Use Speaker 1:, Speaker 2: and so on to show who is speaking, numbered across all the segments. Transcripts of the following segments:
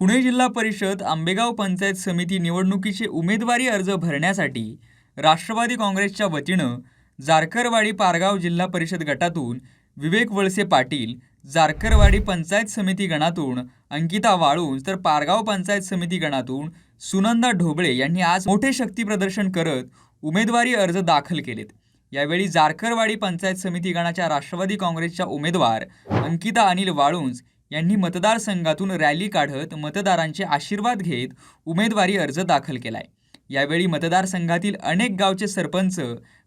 Speaker 1: पुणे जिल्हा परिषद आंबेगाव पंचायत समिती निवडणुकीचे उमेदवारी अर्ज भरण्यासाठी राष्ट्रवादी काँग्रेसच्या वतीनं जारकरवाडी पारगाव जिल्हा परिषद गटातून विवेक वळसे पाटील जारकरवाडी पंचायत समिती गणातून अंकिता वाळूंज तर पारगाव पंचायत समिती गणातून सुनंदा ढोबळे यांनी आज मोठे शक्ती प्रदर्शन करत उमेदवारी अर्ज दाखल केलेत. यावेळी जारकरवाडी पंचायत समिती गणाच्या राष्ट्रवादी काँग्रेसच्या उमेदवार अंकिता अनिल वाळुंज यांनी मतदारसंघातून रॅली काढत मतदारांचे आशीर्वाद घेत उमेदवारी अर्ज दाखल केलाय. यावेळी मतदारसंघातील अनेक गावचे सरपंच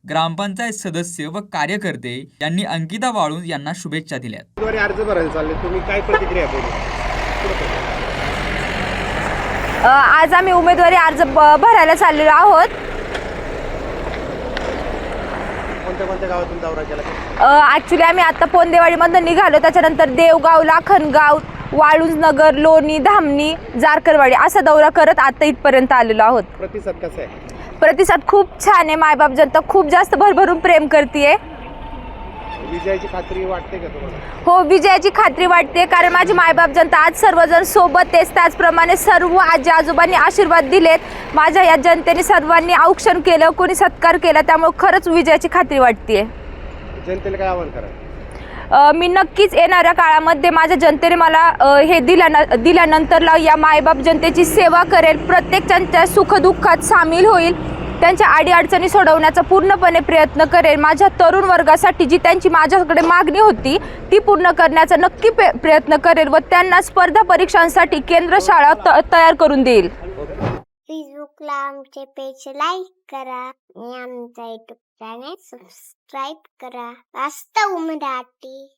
Speaker 1: ग्रामपंचायत सदस्य व कार्यकर्ते यांनी अंकिता वाळुंज यांना शुभेच्छा
Speaker 2: उमेदवारी अर्ज भरायला चालले. तुम्ही काय प्रतिक्रिया
Speaker 3: आज आम्ही उमेदवारी अर्ज ब- भरायला चाललेलो आहोत.
Speaker 2: कोणत्या कोणत्या गावातून दौरा केला?
Speaker 3: ॲक्च्युली आम्ही आता पोंदेवाडीमधनं निघालो. त्याच्यानंतर देवगाव लाखनगाव वाळुंजनगर लोणी धामणी जारकरवाडी असा दौरा करत आता इथपर्यंत आलेलो आहोत.
Speaker 2: प्रतिसाद कसा आहे?
Speaker 3: प्रतिसाद खूप छान आहे. मायबाप जनता खूप जास्त भरभरून प्रेम करते
Speaker 2: विजयाची खात्री वाटते का तुम्हाला?
Speaker 3: हो विजयाची खात्री वाटते. कारण माझी मायबाप जनता आज सर्वजण सोबत आहेच त्याचप्रमाणे सर्व आजी आजोबांनी आशीर्वाद दिलेत. माझ्या या जनतेने सर्वांनी औक्षण केलं कोणी सत्कार केला त्यामुळे खरंच विजयाची खात्री वाटते
Speaker 2: जनतेला काय आव्हान करा
Speaker 3: मी नक्कीच येणाऱ्या काळामध्ये माझ्या जनतेने मला अ, हे दिल्या दिल्यानंतरला या मायबाप जनतेची सेवा करेल. प्रत्येक त्यांच्या सुखदुःखात सामील होईल. त्यांच्या अडीअडचणी सोडवण्याचा पूर्णपणे प्रयत्न करेल. माझ्या तरुण वर्गासाठी जी त्यांची माझ्याकडे मागणी होती ती पूर्ण करण्याचा नक्की प्रयत्न करेल व त्यांना स्पर्धा परीक्षांसाठी केंद्र शाळा त तयार करून देईल.
Speaker 4: फेसबुकला आमचे पेज लाईक करा आणि आमचा युट्यूब चॅनेल सबस्क्राईब करा. वास्तव मराठी.